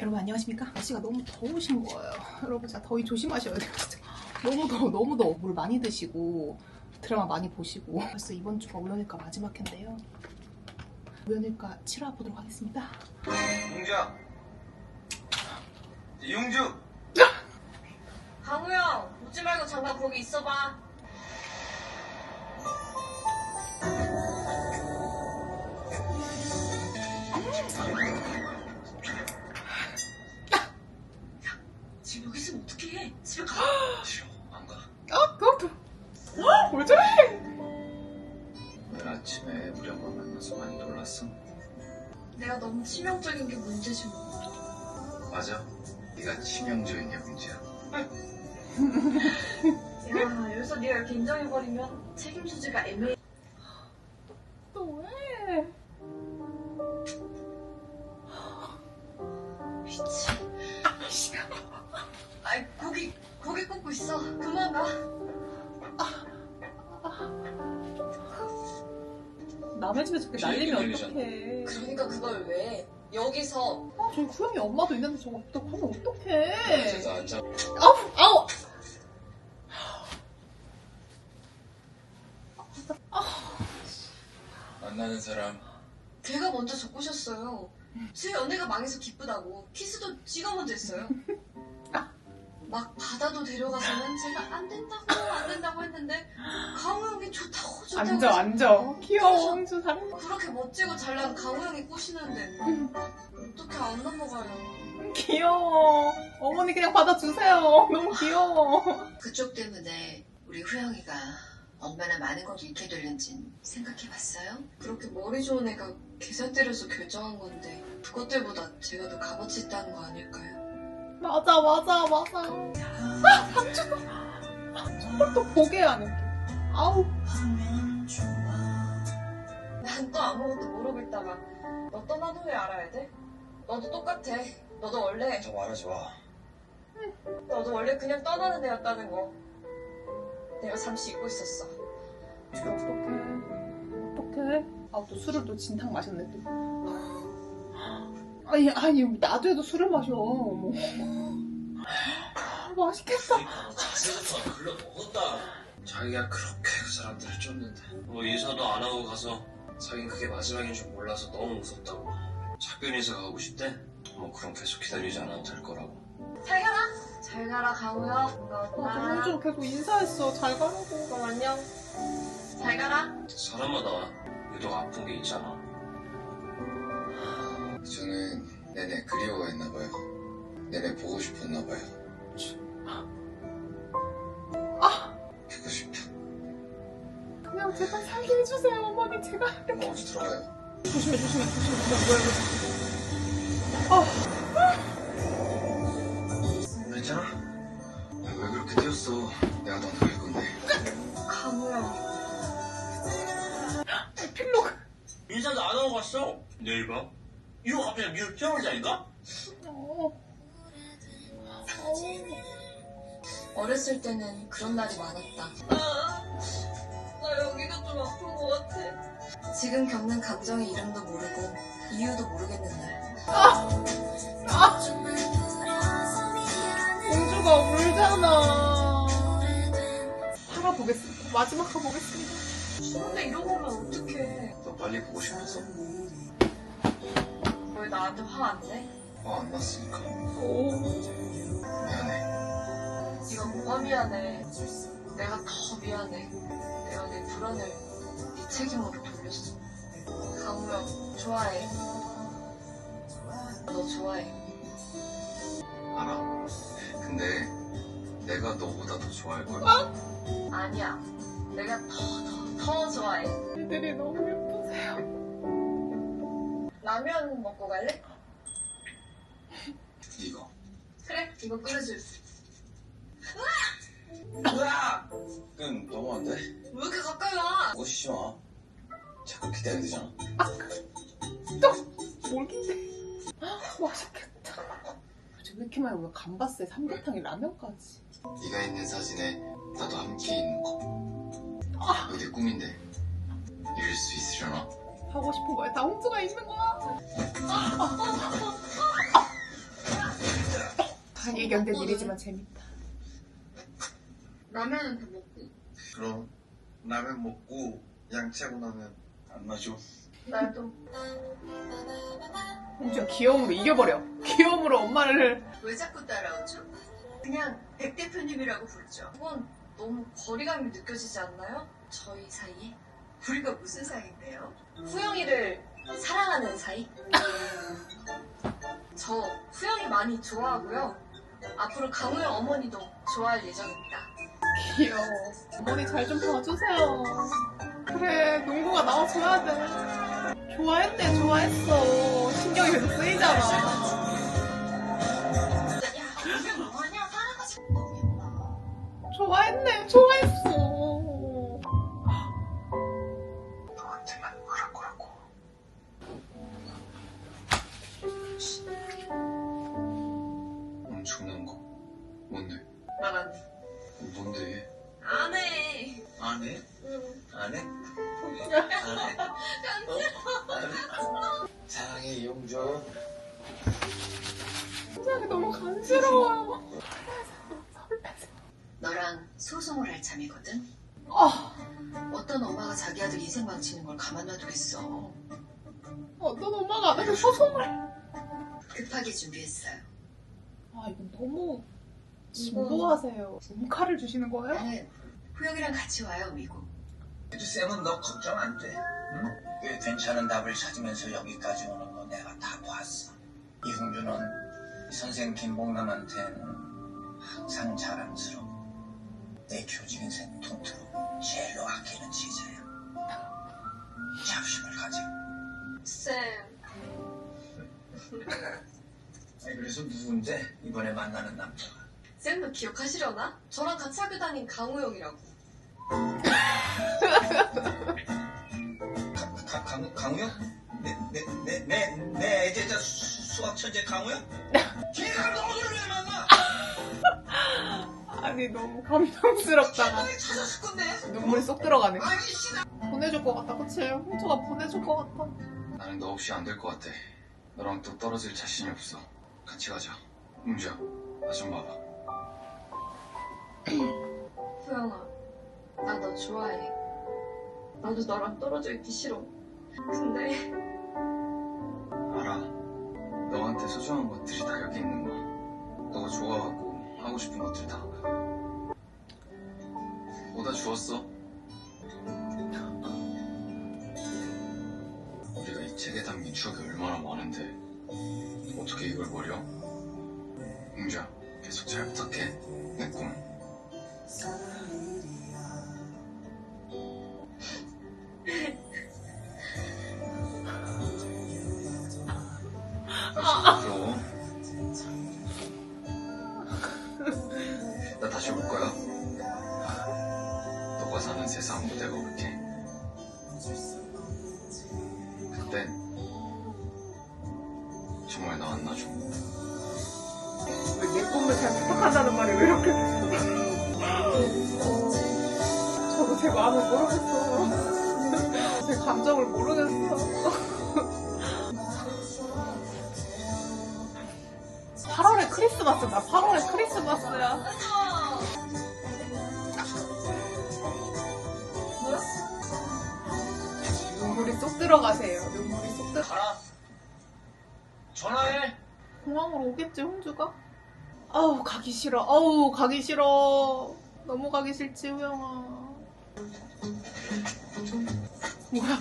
여러분 안녕하십니까? 날씨가 너무 더우신 거예요. 여러분 진짜 더위 조심하셔야 돼요. 진짜 너무 더워 너무 더워 물 많이 드시고 드라마 많이 보시고 벌써 이번 주가 우연일까 마지막 회인데요. 우연일까 7화 보도록 하겠습니다. 용주야 용주 강우 형, 웃지 말고 잠깐 거기 있어봐. 지금 여기 있으면 어떡해? 집에 가. 싫어 안 가 아 그것도 어? 왜 저래? 오늘 아침에 우리 엄마 만나서 많이 놀랐어 내가 너무 치명적인 게 문제지 뭐. 맞아 네가 치명적인 게 문제야 야, 여기서 네가 이렇게 인정해버리면 책임 소지가 애매해. 또 왜? 미치. 아이, 고기, 고기 굽고 있어. 그만 가. 남의 집에 저렇게 날리면 어떡해? 그러니까 그걸 왜? 여기서 아, 저희 구영이 엄마도 있는데 저거 어떡하면 어떡해? 앉아서 앉아 아우 아우 만나는 사람 걔가 먼저 적고셨어요. 제 연애가 망해서 기쁘다고. 키스도 지가 먼저 했어요. 막 바다도 데려가서는 제가 안 된다고 안 된다고 했는데 강우 형이 좋다고 좋다고 앉아 해서 앉아 귀여워 홍주 잘해 그렇게 멋지고 잘난 강우 형이 꼬시는데 어떻게 안 넘어가요? 귀여워 어머니 그냥 받아주세요 너무 귀여워 그쪽 때문에 우리 후영이가 얼마나 많은 걸 잃게 될는진 생각해봤어요? 그렇게 머리 좋은 애가 계산 때려서 결정한 건데 그것들보다 제가 더 값어치 있다는 거 아닐까요? 맞아 맞아 맞아 아 저걸 또 보게 하네 아우 난 또 아무것도 모르고 있다가 너 떠난 후에 알아야 돼? 너도 똑같아. 너도 원래 더 말하지 마 너도 원래 그냥 떠나는 애였다는 거. 내가 잠시 잊고 있었어. 어떡해 어떡해 아 또 술을 또 진탕 마셨네 또 아니 아니 나도 해도 술을 마셔 어머. 아, 맛있겠다 자세부터 글러 먹었다. 자기가 그렇게 그 사람들을 쫓는데 뭐 인사도 안 하고 가서 자긴 그게 마지막인 줄 몰라서 너무 무섭다고. 작별 인사 가고 싶대. 뭐 그럼 계속 기다리지 않아도 될 거라고. 잘 가라. 잘 가라 강우야. 아, 반가웠다. 홍주 계속 인사했어 잘 가라고 그럼 안녕. 잘 가라. 사람마다 유독 아픈 게 있잖아. 저는 내내 그리워했나 봐요. 내내 보고 싶었나 봐요. 아. 보고 싶다 그냥 제발 살게 해주세요 어머니. 제발 엄마 어디 들어가요? 조심해 조심해 조심해. 뭐야 뭐야 괜찮아? 야, 왜 그렇게 뛰었어? 내가 넌 봐. 이거 갑자기 미국? 어. 어렸을 때는 그런 날이 많았다. 나 여기가 좀 아픈 것 같아. 지금 겪는 감정의 이름도 모르고 이유도 모르겠는 날. 공주가 울잖아 살아보겠습니다 마지막 가 보겠습니다 근데 이러고 오면 어떡해. 너 빨리 보고 싶어서 왜 나한테 화 안 내? 화 안 났으니까 오 미안해 네가 뭐가 미안해. 내가 더 미안해. 내가 내 불안을 네 책임으로 돌렸어. 강우 형 좋아해. 너 좋아해. 알아 근데 내가 너보다 더 좋아할 거야 아니야. 내가 더, 더, 더 좋아해. 애들이 너무 라면 먹고 갈래? 이거 그래, 이거 끓여줄게. 으아! 끈 너무 안 돼? 왜 이렇게 가까이 와? 오시지 마 자꾸 기다려야 되잖아 몰긴데 맛있겠다 저왜 이렇게 많이 왜 감바스에 삼계탕에 라면까지 네가 있는 사진에 나도 함께 있는 거 이거 내 꿈인데 이룰 수 있으려나? 하고 싶은 거야 다 홍주가 있는 거야 이게 견딜 일이지만 재밌다. 라면은 다 먹고 그럼 라면 먹고 양치하고 나면 안 나죠? 나도 홍주야 귀여움으로 이겨버려. 귀여움으로 엄마를 왜 자꾸 따라오죠? 그냥 백 대표님이라고 부르죠. 그건 너무 거리감이 느껴지지 않나요? 저희 사이에 우리가 무슨 사이인데요? 후영이를 사랑하는 사이? 저 후영이 많이 좋아하고요. 앞으로 강우영 어머니도 좋아할 예정입니다. 귀여워. 어머니 잘 좀 봐주세요. 그래 농구가 나와줘야 돼. 좋아했네 좋아했어. 신경이 계속 쓰이잖아. 좋아했네 좋아했어. 사랑해 이용준. 진짜 너무 간지러워. 너랑 소송을 할 참이거든? 아 어떤 엄마가 자기 아들 인생 망치는 걸 가만 놔두겠어. 어떤 엄마가 나한테 소송을. 급하게 준비했어요. 아 이건 너무 진보하세요. 칼을 주시는 거예요? 나는 후영이랑 같이 와요, 미국. 그래도 쌤은 너 걱정 안 돼. 응? 꽤 괜찮은 답을 찾으면서 여기까지 오는 거 내가 다 봤어. 이흥준은 선생 김봉남한테는 항상 자랑스러워. 내 교직 인생 통틀어 제일로 아끼는 제자야. 자부심을 가지고. 쌤. 아니, 그래서 누군데 이번에 만나는 남자가? 쌤도 기억하시려나? 저랑 같이 학교 다닌 강우영이라고. 강, 강우영? 내, 내, 내, 내, 내 애제자 수- 수학 천재 강우영? 걔가 너를 왜 만나? 아니 너무 감동스럽다. 너를 찾았을 건데. 눈물이 쏙 들어가네. 아니 씨 보내줄 것 같다, 그치? 홍주가 보내줄 것 같아. 나는 너 없이 안 될 것 같아. 너랑 또 떨어질 자신이 없어. 같이 가자. 용주야, 나 좀 봐봐. 후영아, 나 너 좋아해. 나도 너랑 떨어져 있기 싫어. 근데 알아. 너한테 소중한 것들이 다 여기 있는 거야. 너가 좋아하고 하고 싶은 것들 다. 뭐다 주웠어? 우리가 이 책에 담긴 추억이 얼마나 많은데 어떻게 이걸 버려? 용주야, 계속 잘 부탁해. 내 꿈. 세상으로 내가 올게. 그땐 정말 나안 놔줘. 내 꿈을 잘 부탁한다는 말이 왜 이렇게. 저도 제 마음을 모르겠어. 제 감정을 모르겠어. 8월에 크리스마스, 나 8월에 크리스마스야. 쏙 들어가세요. 눈물이 쏙 들어. 가라. 전화해. 공항으로 오겠지, 홍주가? 아우, 가기 싫어. 아우, 가기 싫어. 너무 가기 싫지, 우영아. 뭐야?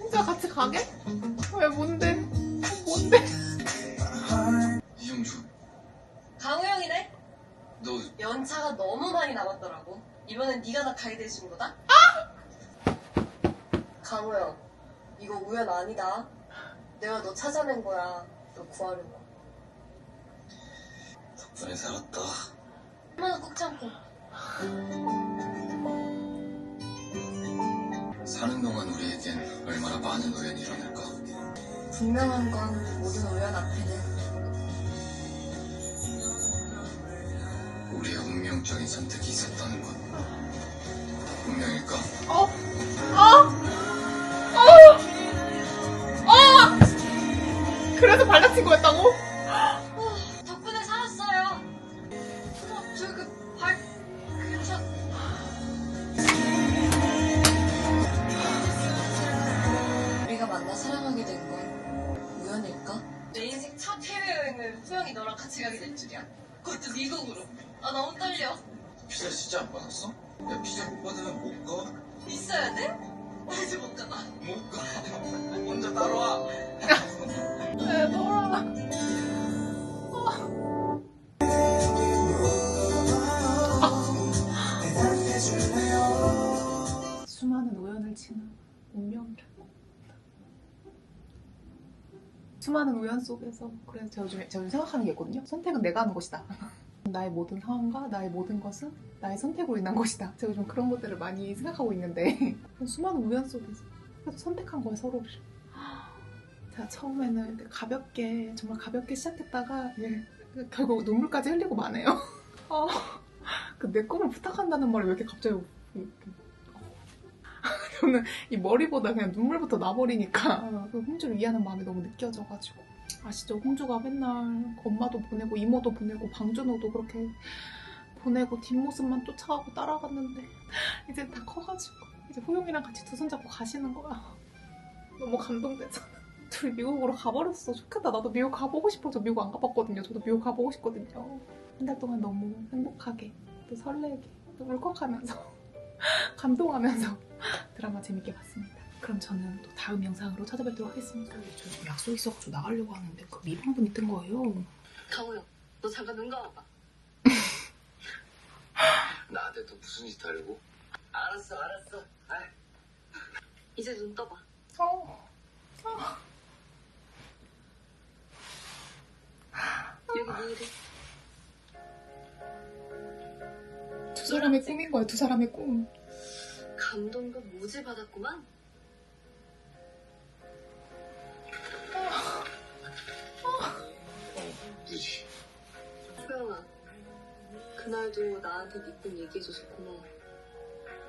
혼자 같이 가게? 왜, 뭔데? 뭔데? 이영주, 강우영이네? 너 연차가 너무 많이 남았더라고. 이번엔 네가 나 가이드 해준 거다? 강우영, 이거 우연 아니다. 내가 너 찾아낸 거야. 너 구하려고. 덕분에 살았다. 얼마나 꼭 참고. 사는 동안 우리에겐 얼마나 많은 우연이 일어날까. 분명한 건 모든 우연 앞에는 우리의 운명적인 선택이 있었다는 것. 운명일까? 어? 어? 그래서 발라친 거였다고? 덕분에 살았어요. 어, 저그발 괜찮. 그 우리가 만나 사랑하게 된 건 우연일까? 내 인생 첫 해외여행을 소영이 너랑 같이 가게 될 줄이야. 그것도 미국으로. 아 너무 떨려. 피자 진짜 안 받았어? 야 피자 못 받으면 못 가. 있어야 돼? 나 이제 못 가. 못 가. 혼자 따라와. 에 돌아. 수많은 우연을 지나 운명이라. 수많은 우연 속에서 그래서 제가 요즘 제가 요즘 생각하는 게 있거든요. 선택은 내가 하는 것이다. 나의 모든 상황과 나의 모든 것은 나의 선택으로 인한 것이다. 제가 요즘 그런 것들을 많이 생각하고 있는데 수많은 우연 속에서 그래서 선택한 거예요 서로를. 제가 처음에는 가볍게 정말 가볍게 시작했다가 예, 결국 눈물까지 흘리고 마네요. 어, 그내 꿈을 부탁한다는 말을 왜 이렇게 갑자기 이렇게 저는 이 머리보다 그냥 눈물부터 나버리니까 그 홍주를 이해하는 마음이 너무 느껴져가지고 아시죠? 홍주가 맨날 엄마도 보내고 이모도 보내고 방준호도 그렇게 보내고 뒷모습만 쫓아가고 따라갔는데 이제 다 커가지고 이제 후용이랑 같이 두 손 잡고 가시는 거야. 너무 감동되잖아. 둘이 미국으로 가버렸어. 좋겠다. 나도 미국 가보고 싶어. 저 미국 안 가봤거든요. 저도 미국 가보고 싶거든요. 한 달 동안 너무 행복하게, 또 설레게, 또 울컥하면서, 감동하면서 드라마 재밌게 봤습니다. 그럼 저는 또 다음 영상으로 찾아뵙도록 하겠습니다. 저 지금 약속 있어가지고 나가려고 하는데 그 미방분이 뜬 거예요. 강우영, 너 잠깐 눈 감아봐. 나한테 또 무슨 짓 하려고? 알았어 알았어. 아이. 이제 눈 떠봐. 어. 여기 네 이름. 두 사람의 꿈인 거야. 두 사람의 꿈. 감동도 무지 받았구만. 그날도 나한테 니꿈 얘기해줘서 고마워.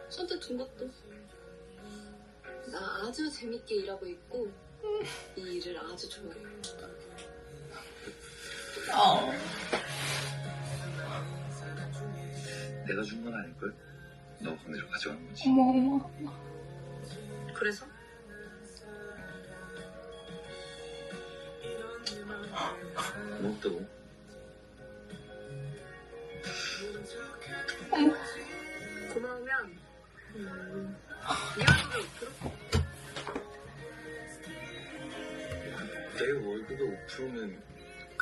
선택 준 것도. 나 아주 재밌게 일하고 있고, 이 일을 아주 좋아해. 어. 내가 준 건 아닐걸? 너 거기로 가져간 거지. 어머, 어머. 그래서? 뭐 또?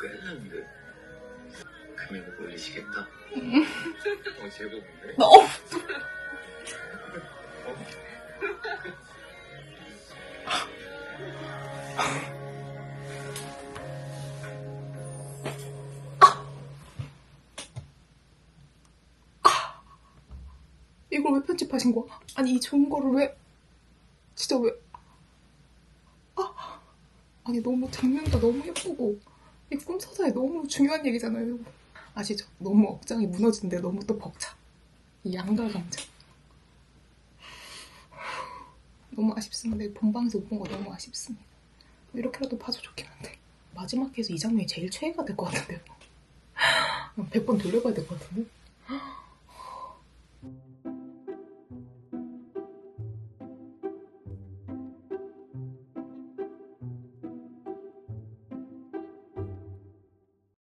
꽤 되는데. 금액을 올리시겠다. 어, 제법인데? 너. 이걸 왜 편집하신 거야? 아니 이 좋은 거를 왜 진짜 왜 아, 아니 너무 장면도 너무 예쁘고 이 꿈서사에 너무 중요한 얘기잖아요. 아시죠? 너무 억장이 무너진데 너무 또 벅차. 이 양가 감정. 너무 아쉽습니다. 본방에서 못 본 거 너무 아쉽습니다. 이렇게라도 봐서 좋긴 한데. 마지막 회에서 이 장면이 제일 최애가 될 것 같은데요. 100번 돌려봐야 될 것 같은데